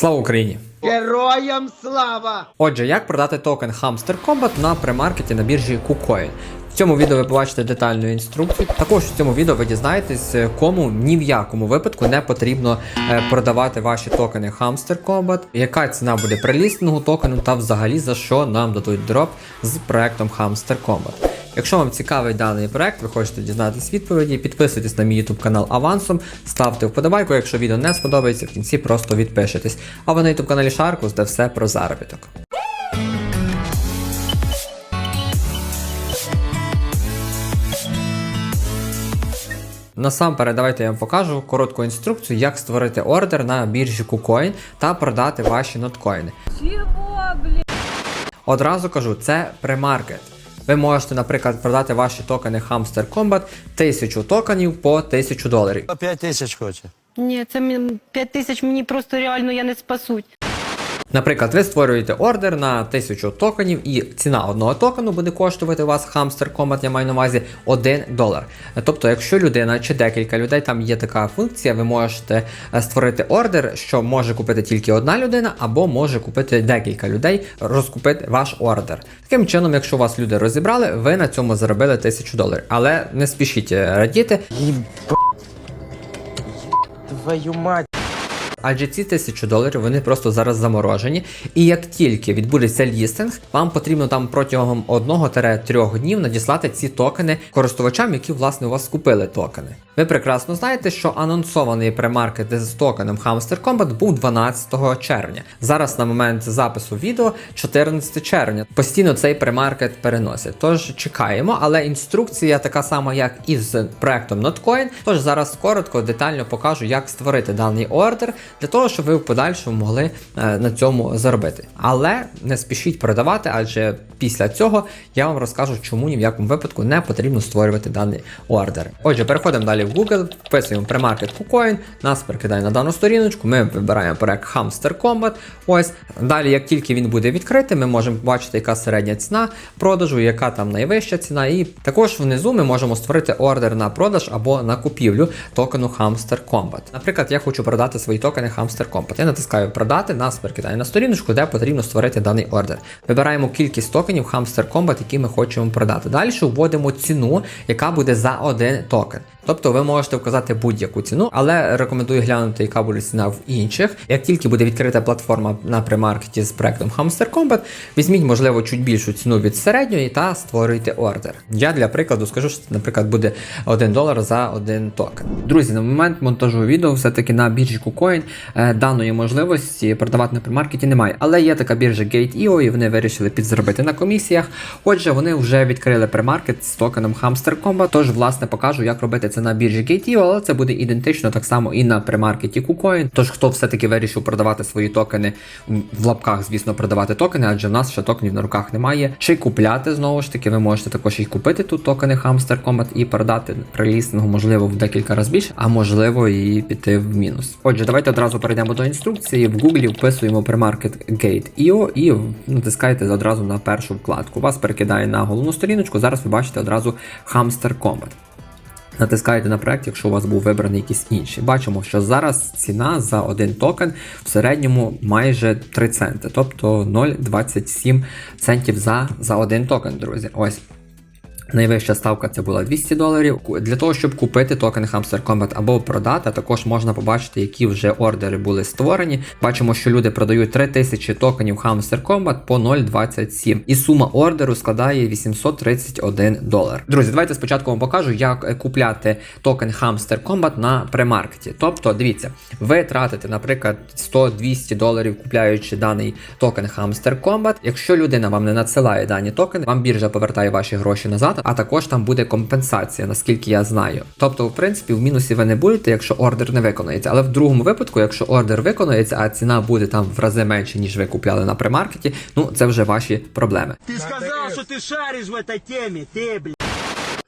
Слава Україні! Героям слава! Отже, як продати токен Hamster Combat на премаркеті на біржі KuCoin? В цьому відео ви побачите детальну інструкцію. Також в цьому відео ви дізнаєтесь, е, кому ні в якому випадку не потрібно е, продавати ваші токени Hamster Combat, яка ціна буде при лістингу токену та взагалі за що нам дадуть дроп з проектом Hamster Combat. Якщо вам цікавий даний проект, ви хочете дізнатись відповіді, підписуйтесь на мій YouTube канал авансом, ставте вподобайку, якщо відео не сподобається, в кінці просто відпишитесь. А ви на YouTube каналі Sharkus, де все про заробіток. Насамперед, давайте я вам покажу коротку інструкцію, як створити ордер на біржі KuCoin та продати ваші ноткоїни. Чего, блин? Одразу кажу, це премаркет. Ви можете, наприклад, продати ваші токени Hamster Combat 1000 токенів по 1000 доларів. По 5 тисяч хоче. Ні, це 5 тисяч мені просто реально я не спасуть. Наприклад, ви створюєте ордер на 1000 токенів, і ціна одного токену буде коштувати вас Hamster Combat, я маю на увазі 1 долар. Тобто, якщо людина чи декілька людей, там є така функція, ви можете е, створити ордер, що може купити тільки одна людина, або може купити декілька людей, розкупити ваш ордер. Таким чином, якщо вас люди розібрали, ви на цьому заробили 1000 доларів. Але не спішіть е, радіти, Твою мать. Адже ці тисячі доларів вони просто зараз заморожені. І як тільки відбудеться лістинг, вам потрібно там протягом 1-3 днів надіслати ці токени користувачам, які власне у вас купили токени. Ви прекрасно знаєте, що анонсований премаркет з токеном Hamster Combat був 12 червня. Зараз на момент запису відео 14 червня. Постійно цей премаркет переносять. Тож чекаємо, але інструкція така сама, як і з проектом Notcoin. Тож зараз коротко, детально покажу, як створити даний ордер для того, щоб ви в подальшому могли е, на цьому заробити. Але не спішіть продавати, адже після цього я вам розкажу, чому ні в якому випадку не потрібно створювати даний ордер. Отже, переходимо далі в Google, вписуємо премаркет KuCoin, нас перекидає на дану сторіночку. Ми вибираємо проект Hamster Combat. Ось далі, як тільки він буде відкритий, ми можемо бачити, яка середня ціна продажу, яка там найвища ціна. І також внизу ми можемо створити ордер на продаж або на купівлю токену Hamster Combat. Наприклад, я хочу продати свої токени Hamster Combat. Я натискаю продати, нас перекидає на сторіночку, де потрібно створити даний ордер. Вибираємо кількість токенів Hamster Combat, які ми хочемо продати. Далі вводимо ціну, яка буде за один токен. Тобто ви можете вказати будь-яку ціну, але рекомендую глянути, яка буде ціна в інших. Як тільки буде відкрита платформа на премаркеті з проектом Hamster Combat, візьміть, можливо, чуть більшу ціну від середньої та створюйте ордер. Я для прикладу скажу, що це, наприклад, буде 1 долар за один токен. Друзі, на момент монтажу відео все-таки на біржі KuCoin е, даної можливості продавати на премаркеті немає. Але є така біржа Gate.io, і вони вирішили підзаробити на комісіях. Отже, вони вже відкрили премаркет з токеном Hamster Combat, тож, власне, покажу, як робити це на біржі Gate.io, але це буде ідентично так само і на премаркеті KuCoin. Тож, хто все-таки вирішив продавати свої токени в лапках, звісно, продавати токени, адже в нас ще токенів на руках немає. Чи купляти знову ж таки, ви можете також і купити тут токени Hamster Combat і продати при лістингу, можливо, в декілька разів більше, а можливо і піти в мінус. Отже, давайте одразу перейдемо до інструкції. В Гуглі вписуємо премаркет Gate.io і натискаєте одразу на першу вкладку. Вас перекидає на головну сторіночку. Зараз ви бачите одразу Hamster Combat. Натискаєте на проект, якщо у вас був вибраний якийсь інший. Бачимо, що зараз ціна за один токен в середньому майже 3 центи, тобто 0,27 центів за, за один токен, друзі. Ось. Найвища ставка це була 200 доларів. Для того, щоб купити токен Hamster Combat або продати, також можна побачити, які вже ордери були створені. Бачимо, що люди продають 3000 токенів Hamster Combat по 0,27. І сума ордеру складає 831 долар. Друзі, давайте спочатку вам покажу, як е, купляти токен Hamster Combat на премаркеті. Тобто, дивіться, ви тратите, наприклад, 100-200 доларів, купляючи даний токен Hamster Combat. Якщо людина вам не надсилає дані токени, вам біржа повертає ваші гроші назад, а також там буде компенсація, наскільки я знаю. Тобто, в принципі, в мінусі ви не будете, якщо ордер не виконається. Але в другому випадку, якщо ордер виконається, а ціна буде там в рази менше, ніж ви купляли на премаркеті, ну це вже ваші проблеми. Ты сказал, что ты шаришь в этой теме, ты, блядь.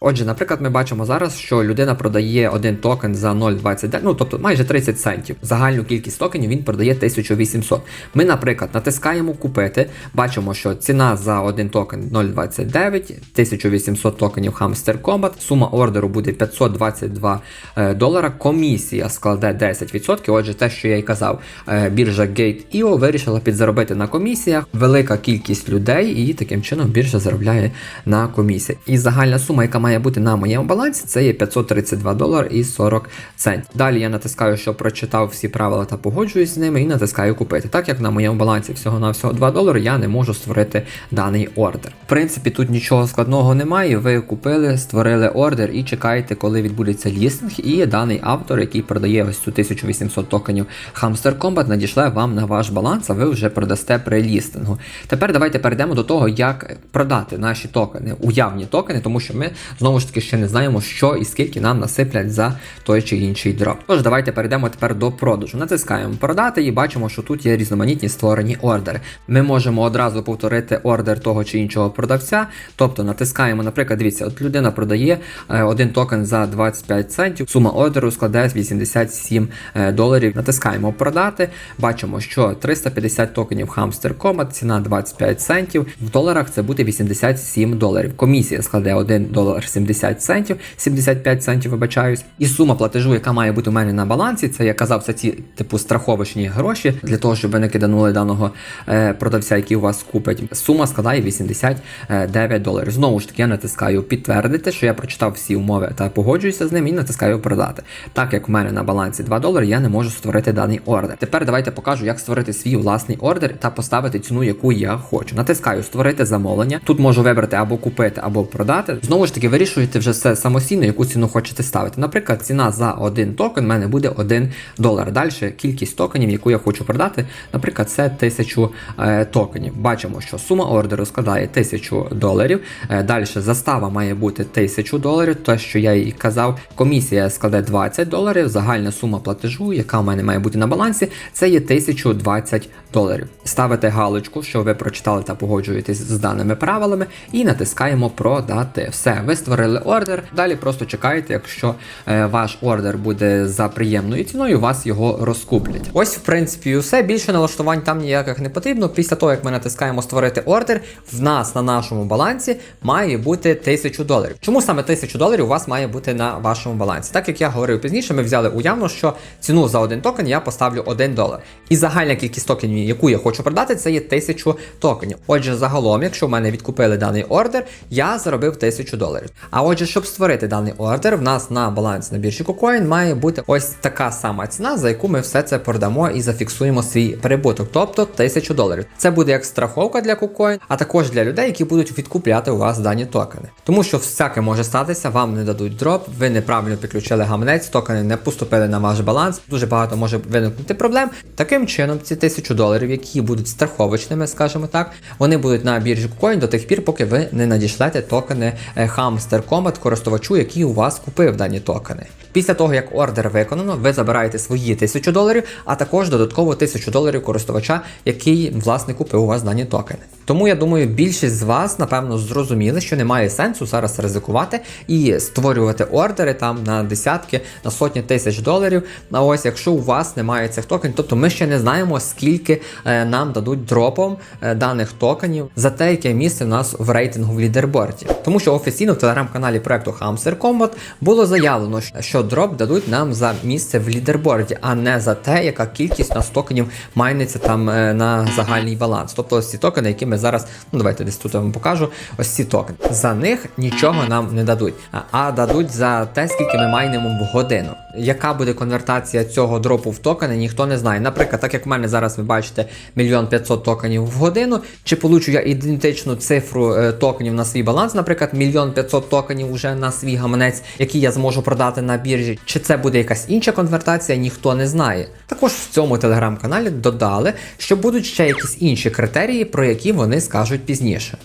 Отже, наприклад, ми бачимо зараз, що людина продає один токен за 0,29, ну тобто майже 30 центів. Загальну кількість токенів він продає 1800. Ми, наприклад, натискаємо купити, бачимо, що ціна за один токен 0,29, 1800 токенів Hamster Combat, сума ордеру буде 522 е, долара, комісія складе 10%. Отже, те, що я й казав, е, біржа Gate.io вирішила підзаробити на комісіях. Велика кількість людей, і таким чином біржа заробляє на комісії. І загальна сума, яка має бути на моєму балансі, це є 532 долари і 40 центів. Далі я натискаю, що прочитав всі правила та погоджуюсь з ними, і натискаю купити. Так як на моєму балансі всього на всього 2 долари, я не можу створити даний ордер. В принципі, тут нічого складного немає. Ви купили, створили ордер і чекаєте, коли відбудеться лістинг, і даний автор, який продає ось цю 1800 токенів Hamster Combat, надішле вам на ваш баланс, а ви вже продасте при лістингу. Тепер давайте перейдемо до того, як продати наші токени, уявні токени, тому що ми знову ж таки ще не знаємо, що і скільки нам насиплять за той чи інший дроп. Тож давайте перейдемо тепер до продажу. Натискаємо продати і бачимо, що тут є різноманітні створені ордери. Ми можемо одразу повторити ордер того чи іншого продавця. Тобто натискаємо, наприклад, дивіться, от людина продає е, один токен за 25 центів. Сума ордеру складає 87 е, доларів. Натискаємо продати. Бачимо, що 350 токенів Hamster Combat, ціна 25 центів. В доларах це буде 87 доларів. Комісія складе 1 долар 70 центів, 75 центів, вибачаюсь. І сума платежу, яка має бути у мене на балансі, це я казав, це ці типу страховочні гроші для того, щоб ви не киданули даного е, продавця, який у вас купить. Сума складає 89 доларів. Знову ж таки, я натискаю підтвердити, що я прочитав всі умови та погоджуюся з ним і натискаю продати. Так як у мене на балансі 2 долари, я не можу створити даний ордер. Тепер давайте покажу, як створити свій власний ордер та поставити ціну, яку я хочу. Натискаю створити замовлення. Тут можу вибрати або купити, або продати. Знову ж таки, вирішуєте вже все самостійно, яку ціну хочете ставити. Наприклад, ціна за один токен в мене буде 1 долар. Далі кількість токенів, яку я хочу продати, наприклад, це 1000 е, токенів. Бачимо, що сума ордеру складає 1000 доларів. Е, далі застава має бути 1000 доларів, те, що я і казав. Комісія складе 20 доларів. Загальна сума платежу, яка в мене має бути на балансі, це є 1020 доларів. Ставите галочку, що ви прочитали та погоджуєтесь з даними правилами, і натискаємо продати. Все, ви створили ордер. Далі просто чекаєте, якщо е, ваш ордер буде за приємною ціною, вас його розкуплять. Ось, в принципі, і все. Більше налаштувань там ніяких не потрібно. Після того, як ми натискаємо створити ордер, в нас на нашому балансі має бути 1000 доларів. Чому саме 1000 доларів у вас має бути на вашому балансі? Так як я говорив пізніше, ми взяли уявно, що ціну за один токен я поставлю 1 долар. І загальна кількість токенів, яку я хочу продати, це є 1000 токенів. Отже, загалом, якщо в мене відкупили даний ордер, я заробив 1000 доларів. А отже, щоб створити даний ордер, в нас на балансі на біржі KuCoin має бути ось така сама ціна, за яку ми все це продамо і зафіксуємо свій прибуток, тобто 1000 доларів. Це буде як страховка для KuCoin, а також для людей, які будуть відкупляти у вас дані токени. Тому що всяке може статися, вам не дадуть дроп, ви неправильно підключили гаманець, токени не поступили на ваш баланс. Дуже багато може виникнути проблем. Таким чином, ці 1000 доларів, які будуть страховочними, скажімо так, вони будуть на біржі KuCoin до тих пір, поки ви не надішлете токени е, Hamster Combat користувачу, який у вас купив дані токени. Після того, як ордер виконано, ви забираєте свої 1000 доларів, а також додатково 1000 доларів користувача, який власне купив у вас дані токени. Тому я думаю, більшість з вас, напевно, зрозуміли, що немає сенсу зараз ризикувати і створювати ордери там на десятки, на сотні тисяч доларів. А ось якщо у вас немає цих токенів, тобто ми ще не знаємо, скільки е, нам дадуть дропом е, даних токенів за те, яке місце в нас в рейтингу в лідерборді. Тому що офіційно в телеграм-каналі проекту Hamster Combat було заявлено, що дроп дадуть нам за місце в лідерборді, а не за те, яка кількість нас токенів майниться там е, на загальний баланс. Тобто ось ці токени, які ми зараз, ну давайте десь тут я вам покажу. Ось ці токени. За них нічого нам не дадуть, а- дадуть за те, скільки ми майнимо в годину. Яка буде конвертація цього дропу в токени, ніхто не знає. Наприклад, так як в мене зараз ви бачите мільйон 500 токенів в годину, чи получу я ідентичну цифру е, токенів на свій баланс, наприклад, мільйон 500 токенів уже на свій гаманець, який я зможу продати на біржі, чи це буде якась інша конвертація, ніхто не знає. Також в цьому телеграм-каналі додали, що будуть ще якісь інші критерії, про які вони скажуть пізніше.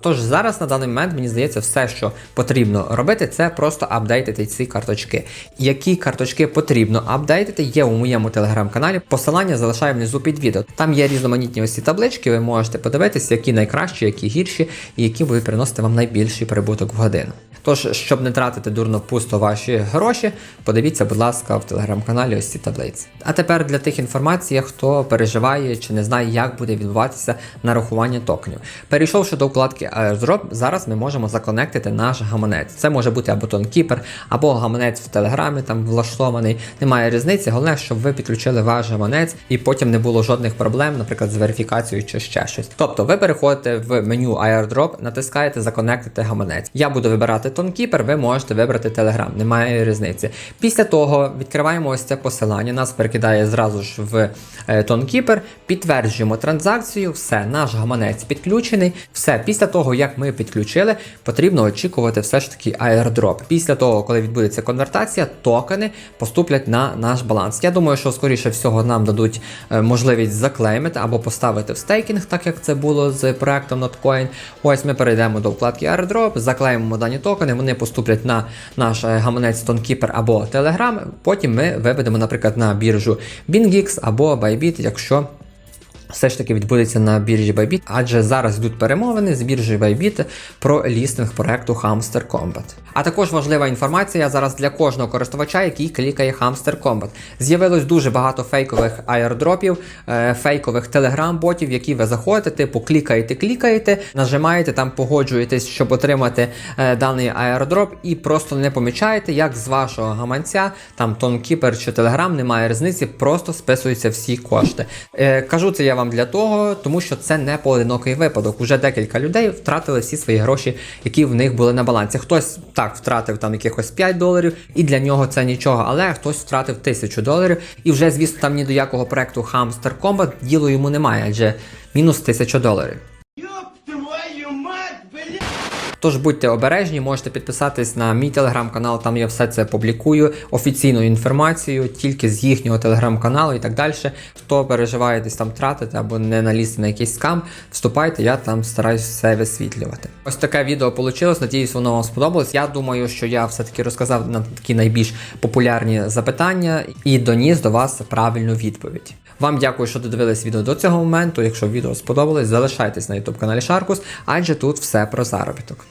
Тож зараз на даний момент мені здається, все, що потрібно робити, це просто апдейтити ці карточки. Які карточки потрібно апдейтити, є у моєму телеграм-каналі. Посилання залишаю внизу під відео. Там є різноманітні ось ці таблички. Ви можете подивитися, які найкращі, які гірші, і які будуть приносити вам найбільший прибуток в годину. Тож, щоб не тратити дурно пусто ваші гроші, подивіться, будь ласка, в телеграм-каналі ось ці таблиці. А тепер для тих інформацій, хто переживає чи не знає, як буде відбуватися нарахування токенів. Перейшовши до вкладки Airdrop, зараз ми можемо законектити наш гаманець. Це може бути або TonKeeper, або гаманець в Телеграмі, там влаштований. Немає різниці. Головне, щоб ви підключили ваш гаманець і потім не було жодних проблем, наприклад, з верифікацією чи ще щось. Тобто ви переходите в меню Airdrop, натискаєте законектити гаманець. Я буду вибирати TonKeeper, ви можете вибрати Telegram, немає різниці. Після того відкриваємо ось це посилання, нас перекидає зразу ж в е, TonKeeper, підтверджуємо транзакцію, все, наш гаманець підключений. Все, після того, як ми підключили, потрібно очікувати все ж таки airdrop. Після того, коли відбудеться конвертація, токени поступлять на наш баланс. Я думаю, що скоріше всього нам дадуть е, можливість заклеймити або поставити в стейкінг, так як це було з проектом Notcoin. Ось ми перейдемо до вкладки airdrop, заклеїмо дані токени, вони поступлять на наш е, гаманець TonKeeper або Telegram. Потім ми виведемо, наприклад, на біржу BingX або Bybit, якщо все ж таки відбудеться на біржі Bybit, адже зараз йдуть перемовини з біржею Bybit про лістинг проекту Hamster Combat. А також важлива інформація зараз для кожного користувача, який клікає Hamster Combat. З'явилось дуже багато фейкових аірдропів, е, фейкових телеграм-ботів, які ви заходите, типу клікаєте, клікаєте, нажимаєте там, погоджуєтесь, щоб отримати е, даний аірдроп, і просто не помічаєте, як з вашого гаманця, там TonKeeper чи Telegram, немає різниці, просто списуються всі кошти. Е, кажу це я вам для того, тому що це не поодинокий випадок. Уже декілька людей втратили всі свої гроші, які в них були на балансі. Хтось так втратив там якихось 5 доларів, і для нього це нічого, але хтось втратив 1000 доларів, і вже, звісно, там ні до якого проекту Hamster Combat діло йому немає, адже мінус 1000 доларів. Ёб твою мать, блядь! Тож будьте обережні, можете підписатись на мій телеграм-канал, там я все це публікую, офіційну інформацію, тільки з їхнього телеграм-каналу і так далі. Хто переживає десь там тратити або не налізти на якийсь скам, вступайте, я там стараюсь все висвітлювати. Ось таке відео вийшло, надіюсь, воно вам сподобалось. Я думаю, що я все-таки розказав на такі найбільш популярні запитання і доніс до вас правильну відповідь. Вам дякую, що додивились відео до цього моменту. Якщо відео сподобалось, залишайтесь на YouTube каналі Шаркус, адже тут все про заробіток.